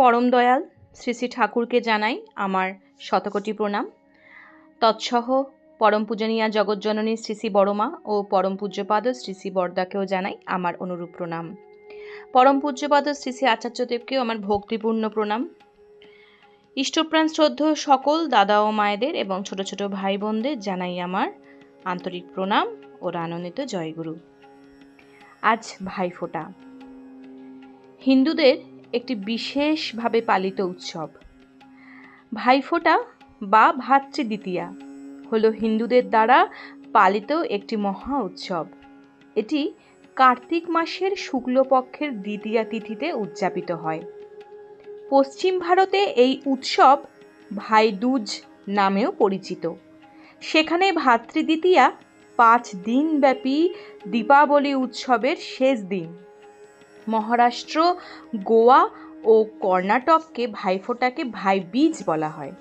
পরম দয়াল শ্রী শ্রী ঠাকুরকে জানাই আমার শতকোটি প্রণাম। তৎসহ পরম পূজনীয়া জগজ্জননী শ্রী শ্রী বড়মা ও পরম পূজ্যপাদ শ্রী শ্রী বরদাকেও জানাই আমার অনুরূপ প্রণাম। পরম পূজ্যপাদ শ্রী শ্রী আচার্যদেবকেও আমার ভক্তিপূর্ণ প্রণাম। ইষ্টপ্রাণ শ্রদ্ধ সকল দাদা ও মায়েদের এবং ছোট ছোট ভাই বোনদের জানাই আমার আন্তরিক প্রণাম ও আনন্দিত জয়গুরু। আজ ভাইফোঁটা। হিন্দুদের বিশেষভাবে পালিত উৎসব। ভাইফোঁটা বা ভাতৃদ্বিতীয়া হলো হিন্দুদের দ্বারা পালিত একটি মহা উৎসব। এটি কার্তিক মাসের শুক্লপক্ষের দ্বিতীয়া তিথিতে উদযাপিত হয়। পশ্চিম ভারতে এই উৎসব ভাইদুজ নামেও পরিচিত। সেখানে ভাতৃদ্বিতীয়া পাঁচ দিনব্যাপী দীপাবলি উৎসবের শেষ দিন। মহারাষ্ট্র, গোয়া ও কর্ণাটককে ভাইফোঁটাকে ভাই বীজ বলা হয়।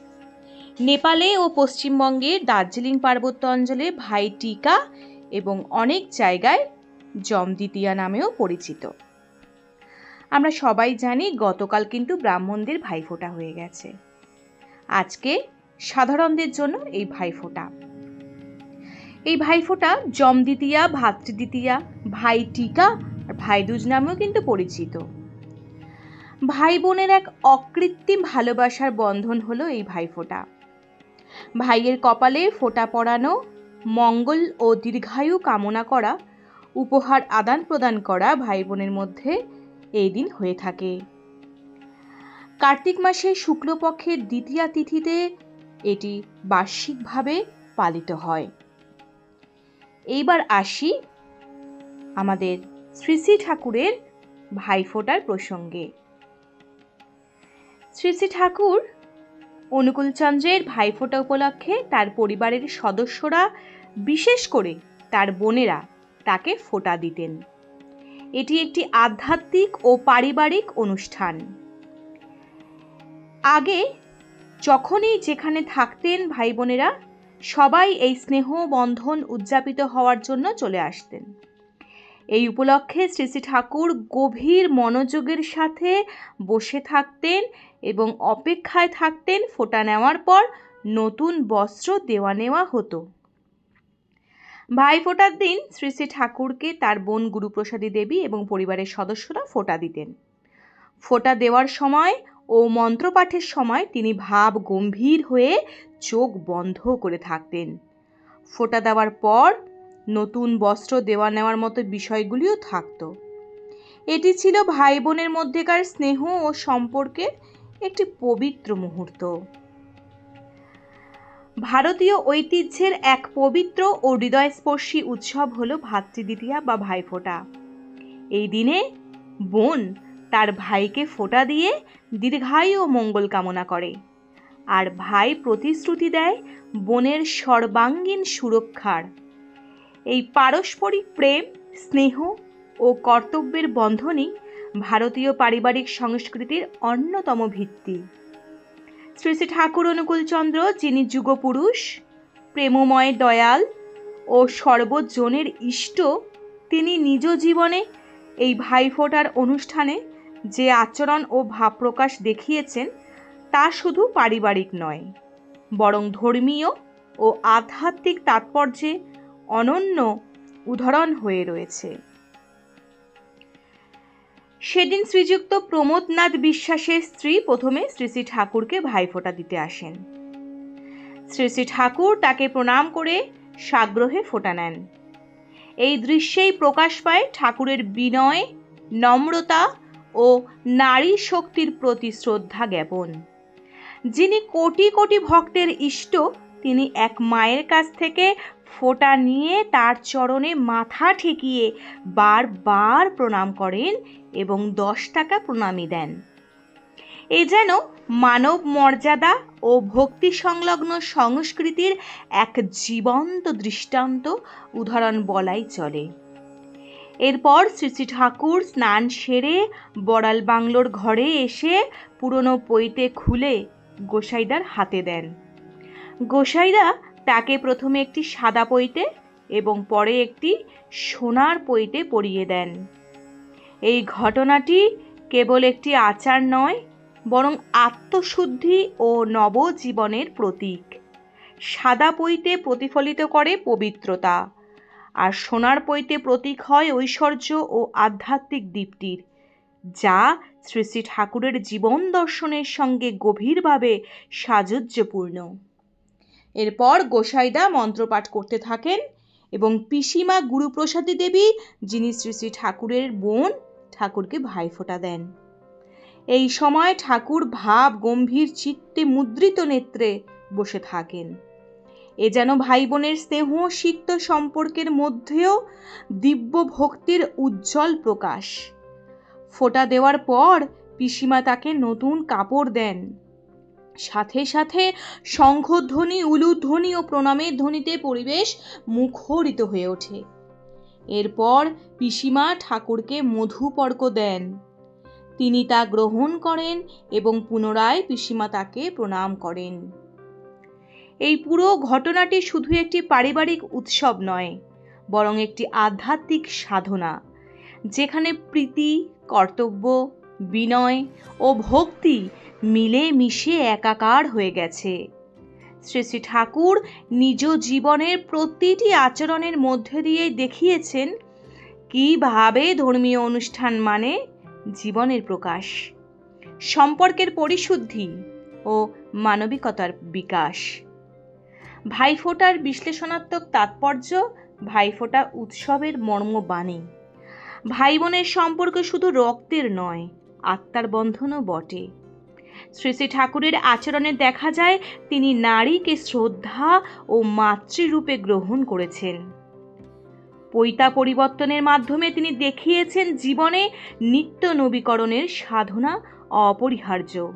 নেপালে ও পশ্চিমবঙ্গে দার্জিলিং পার্বত্য অঞ্চলে ভাই টিকা এবং অনেক জায়গায় জমদ্বিতীয়া নামেও পরিচিত। আমরা সবাই জানি গতকাল কিন্তু ব্রাহ্মণদের ভাইফোঁটা হয়ে গেছে। আজকে সাধারণদের জন্য এই ভাইফোঁটা। এই ভাইফোঁটা জমদ্বিতীয়া ভাতৃদ্বিতীয়া ভাই টিকা ভাইদুজ নামেও কিন্তু পরিচিত। ভাই বোনের এক অকৃত্রিম ভালোবাসার বন্ধন হলো এই ভাইফোঁটা। ভাইয়ের কপালে ফোঁটা পরানো মঙ্গল ও দীর্ঘায়ু কামনা করা, উপহার আদান প্রদান করা ভাই বোনের মধ্যে এই দিন হয়ে থাকে। কার্তিক মাসে শুক্লপক্ষের দ্বিতীয়া তিথিতে এটি বার্ষিকভাবে পালিত হয়। এইবার আসি আমাদের শ্রী শ্রী ঠাকুরের ভাইফোঁটার প্রসঙ্গে। শ্রী শ্রী ঠাকুর অনুকূলচন্দ্রের ভাইফোঁটা উপলক্ষে তার পরিবারের সদস্যরা, বিশেষ করে তার বোনেরা, তাকে ফোঁটা দিতেন। এটি একটি আধ্যাত্মিক ও পারিবারিক অনুষ্ঠান। আগে যখনই যেখানে থাকতেন ভাই বোনেরা, সবাই এই স্নেহ বন্ধন উদযাপিত হওয়ার জন্য চলে আসতেন। এই উপলক্ষে শ্রী শ্রী ঠাকুর গভীর মনোযোগের সাথে বসে থাকতেন এবং অপেক্ষায় থাকতেন ফোঁটা নেওয়ার পর নতুন বস্ত্র দেওয়া নেওয়া হতো। ভাই ফোঁটার দিন শ্রী শ্রী ঠাকুরকে তার বোন গুরুপ্রসাদী দেবী এবং পরিবারের সদস্যরা ফোঁটা দিতেন। ফোঁটা দেওয়ার সময় ও মন্ত্রপাঠের সময় তিনি ভাব গম্ভীর হয়ে চোখ বন্ধ করে থাকতেন। ফোঁটা দেওয়ার পর নতুন বস্ত্র দেওয়া নেওয়ার মতো বিষয়গুলিও থাকতো। এটি ছিল ভাই বোনের মধ্যেকার স্নেহ ও সম্পর্কের একটি পবিত্র মুহূর্ত। ভারতীয় ঐতিহ্যের এক পবিত্র ও হৃদয়স্পর্শী উৎসব হলো ভাতৃদ্বিতীয়া বা ভাইফোঁটা। এই দিনে বোন তার ভাইকে ফোঁটা দিয়ে দীর্ঘায়ু ও মঙ্গল কামনা করে। আর ভাই প্রতিশ্রুতি দেয় বোনের সর্বাঙ্গীন সুরক্ষার এই পারস্পরিক প্রেম, স্নেহ ও কর্তব্যের বন্ধনই ভারতীয় পারিবারিক সংস্কৃতির অন্যতম ভিত্তি। শ্রী শ্রী ঠাকুর অনুকূলচন্দ্র যিনি যুগপুরুষ, প্রেমময় দয়াল ও সর্বজনের ইষ্ট, তিনি নিজ জীবনে এই ভাইফোঁটার অনুষ্ঠানে যে আচরণ ও ভাব প্রকাশ দেখিয়েছেন, তা শুধু পারিবারিক নয়, বরং ধর্মীয় ও আধ্যাত্মিক তাৎপর্যে অনন্য উদাহরণ হয়ে রয়েছে। সেদিন শ্রীযুক্ত প্রমোদনাথ বিশ্বাসের স্ত্রী প্রথমে শ্রী শ্রী ঠাকুরকে ভাইফোঁটা দিতে আসেন। শ্রী শ্রী ঠাকুর তাকে প্রণাম করে সাগ্রহে ফোঁটা নেন। এই দৃশ্যেই প্রকাশ পায় ঠাকুরের বিনয়, নম্রতা ও নারী শক্তির প্রতি শ্রদ্ধা জ্ঞাপন। যিনি কোটি কোটি ভক্তের ইষ্ট, তিনি এক মায়ের কাছ থেকে ফোঁটা নিয়ে তার চরণে মাথা ঠেকিয়ে বারবার প্রণাম করেন এবং দশ টাকা প্রণামী দেন। এ যেন মানব মর্যাদা ও ভক্তি সংলগ্ন সংস্কৃতির এক জীবন্ত দৃষ্টান্ত উদাহরণ বলাই চলে। এরপর শ্রী শ্রী ঠাকুর স্নান সেরে বড়াল বাংলোর ঘরে এসে পুরনো পৈতে খুলে গোসাইদার হাতে দেন। গোসাইদা তাকে প্রথমে একটি সাদা পইতে এবং পরে একটি সোনার পইতে পরিয়ে দেন। এই ঘটনাটি কেবল একটি আচার নয়, বরং আত্মশুদ্ধি ও নবজীবনের প্রতীক। সাদা পৈতে প্রতিফলিত করে পবিত্রতা, আর সোনার পৈতে প্রতীক হয় ঐশ্বর্য ও আধ্যাত্মিক দীপ্তির, যা শ্রী শ্রী ঠাকুরের জীবন দর্শনের সঙ্গে গভীরভাবে সাযুজ্যপূর্ণ। এরপর গোসাইদা মন্ত্রপাঠ করতে থাকেন এবং পিসিমা গুরুপ্রসাদী দেবী, যিনি শ্রী শ্রী ঠাকুরের বোন, ঠাকুরকে ভাইফোঁটা দেন। এই সময় ঠাকুর ভাব, গম্ভীর চিত্তে মুদ্রিত নেত্রে বসে থাকেন। এ যেন ভাই বোনের স্নেহ, সিক্ত সম্পর্কের মধ্যেও দিব্য ভক্তির উজ্জ্বল প্রকাশ। ফোঁটা দেওয়ার পর পিসিমা তাকে নতুন কাপড় দেন। সাথে সাথে শঙ্খধ্বনি উলুধ্বনি ও প্রণামের ধ্বনিতে পরিবেশ মুখরিত হয়ে ওঠে। এরপর পিসিমা ঠাকুরকে মধুপর্ক দেন। তিনি তা গ্রহণ করেন এবং পুনরায় পিসিমা তাকে প্রণাম করেন। এই পুরো ঘটনাটি শুধু একটি পারিবারিক উৎসব নয়, বরং একটি আধ্যাত্মিক সাধনা, যেখানে প্রীতি, কর্তব্য বিনয় ও ভক্তি মিলে মিশে একাকার হয়ে গেছে। শ্রী শ্রী ঠাকুর নিজ জীবনের প্রতিটি আচরণের মধ্যে দিয়ে দেখিয়েছেন কীভাবে ধর্মীয় অনুষ্ঠান মানে জীবনের প্রকাশ, সম্পর্কের পরিশুদ্ধি ও মানবিকতার বিকাশ। ভাইফোঁটার বিশ্লেষণাত্মক তাৎপর্য, ভাইফোঁটা উৎসবের মর্মবাণী। ভাই বোনের সম্পর্ক শুধু রক্তের নয় আত্মার বন্ধনও বটে। শ্রী শ্রী ঠাকুরের আচরণে দেখা যায়, তিনি নারীকে শ্রদ্ধা ও মাতৃরূপে গ্রহণ করেছেন। পৈতা পরিবর্তনের মাধ্যমে তিনি দেখিয়েছেন জীবনে নিত্য নবীকরণের সাধনা অপরিহার্য।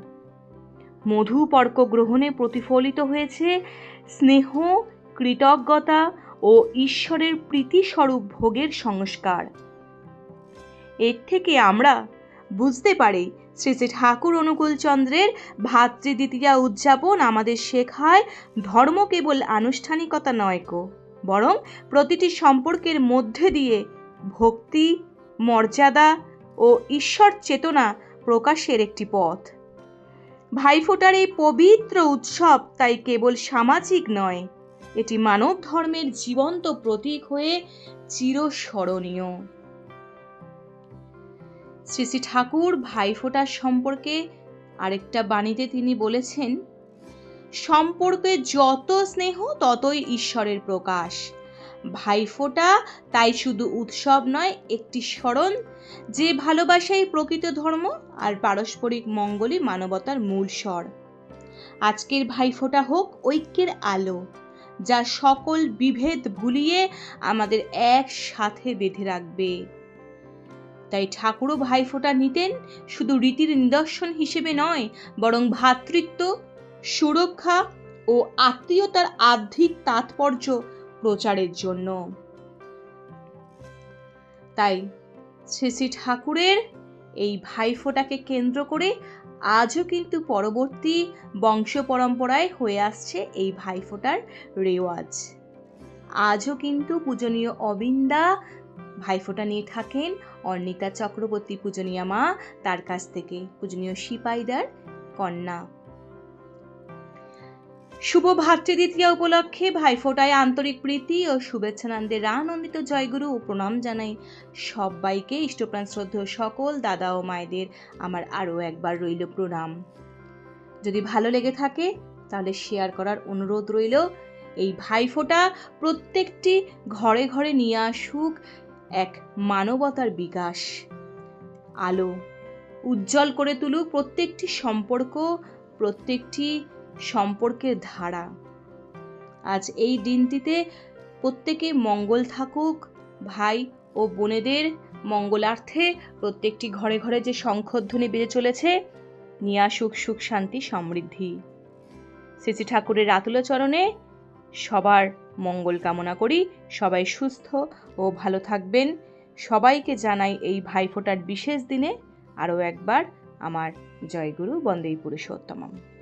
মধুপর্ক গ্রহণে প্রতিফলিত হয়েছে স্নেহ, কৃতজ্ঞতা ও ঈশ্বরের প্রীতিস্বরূপ ভোগের সংস্কার। এর থেকে আমরা বুঝতে পারে। শ্রী শ্রী ঠাকুর অনুকূলচন্দ্রের ভাতৃদ্বিতীয়া উদযাপন আমাদের শেখায়, ধর্ম কেবল আনুষ্ঠানিকতা নয় কো বরং প্রতিটি সম্পর্কের মধ্যে দিয়ে ভক্তি, মর্যাদা ও ঈশ্বর চেতনা প্রকাশের একটি পথ। ভাইফোঁটার এই পবিত্র উৎসব তাই কেবল সামাজিক নয়, এটি মানব ধর্মের জীবন্ত প্রতীক হয়ে চিরস্মরণীয়। শ্রী শ্রী ঠাকুর ভাইফোঁটার সম্পর্কে আরেকটা বাণীতে তিনি বলেছেন, সম্পর্কে যত স্নেহ, ততই ঈশ্বরের প্রকাশ। ভাইফোঁটা তাই শুধু উৎসব নয়, একটি স্মরণ, যে ভালোবাসাই প্রকৃত ধর্ম আর পারস্পরিক মঙ্গলই মানবতার মূল স্বর। আজকের ভাইফোঁটা হোক ঐক্যের আলো যা সকল বিভেদ ভুলিয়ে আমাদের একসাথে বেঁধে রাখবে। তাই ঠাকুরও ভাইফোঁটা নিতেন, শুধু রীতির নিদর্শন হিসেবে নয়, বরং ভ্রাতৃত্ব সুরক্ষা ও আত্মীয়তার আর্থিক তাৎপর্য প্রচারের জন্য। তাই শ্রী ঠাকুরের এই ভাইফোঁটাকে কেন্দ্র করে আজও কিন্তু পরবর্তী বংশ পরম্পরায় হয়ে আসছে এই ভাইফোঁটার রেওয়াজ। আজও কিন্তু পূজনীয় অবিন্দা ভাইফোঁটা নিয়ে থাকেন অর্ণিতা চক্রবর্তী পূজনীয়া মা, তার কাছ থেকে পূজনীয় সিপাইদার কন্যা। শুভ ভাতৃদ্বিতীয়া উপলক্ষে ভাইফোঁটায় আন্তরিক প্রীতি ও শুভেচ্ছানন্দের আনন্দিত জয়গুরু ও প্রণাম জানাই সবাইকে। ইষ্টপ্রাণ শ্রদ্ধেয় সকল দাদা ও মায়েদের আমার আরও একবার রইল প্রণাম। যদি ভালো লেগে থাকে, তাহলে শেয়ার করার অনুরোধ রইল। এই ভাইফোঁটা প্রত্যেকটি ঘরে ঘরে নিয়ে আসুক এক মানবতার বিকাশ। আলো উজ্জ্বল করে তুলুক প্রত্যেকটি সম্পর্ক, প্রত্যেকটি সম্পর্কের ধারা। আজ এই দিনটিতে প্রত্যেকে মঙ্গল থাকুক, ভাই ও বোনেদের মঙ্গলার্থে প্রত্যেকটি ঘরে ঘরে যে শঙ্খধ্বনি বেজে চলেছে, নিয়ে আসুক সুখ শান্তি সমৃদ্ধি। শ্রী ঠাকুরের রাতুল চরণে সবার মঙ্গল কামনা করি, সবাই সুস্থ ও ভালো থাকবেন। সবাইকে জানাই এই ভাইফোঁটার বিশেষ দিনে আরও একবার আমার জয়গুরু বন্দেই পুরুষোত্তমম।